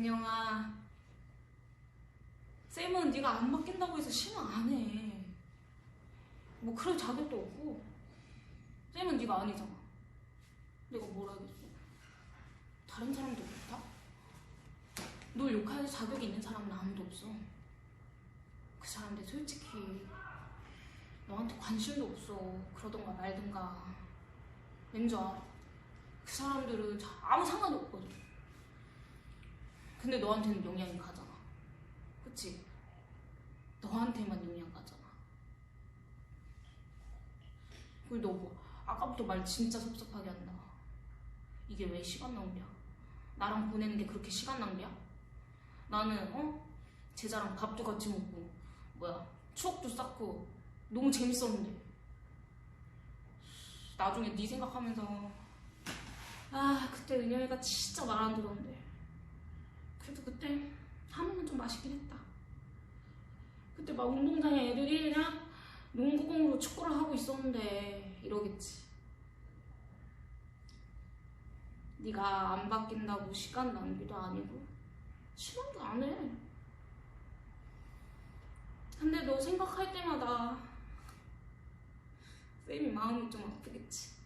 은영아. 쌤은 네가 안 바뀐다고 해서 실망 안해. 뭐 그럴 자격도 없고. 쌤은 네가 아니잖아. 내가 뭘 하겠어? 다른 사람도 그렇다? 널 욕할 자격이 있는 사람은 아무도 없어. 그 사람들 솔직히 너한테 관심도 없어. 그러던가 말든가. 왠지 알아 그 사람들은 자- 아무 상관이 없거든 근데 너한테는 영향이 가잖아 그치? 너한테만 영향 가잖아 그리고 너 뭐, 아까부터 말 진짜 섭섭하게 한다 이게 왜 시간 낭비야? 나랑 보내는 게 그렇게 시간 낭비야? 나는 어? 제자랑 밥도 같이 먹고 뭐야 추억도 쌓고 너무 재밌었는데 나중에 네 생각하면서 아 그때 은영이가 진짜 말 안 들었는데 그때 하루는 좀 맛있긴 했다 그때 막 운동장에 애들이 그냥 농구공으로 축구를 하고 있었는데 이러겠지 네가 안 바뀐다고 시간 낭비도 아니고 실망도 안 해. 근데 너 생각할 때마다 쌤이 마음이 좀 아프겠지.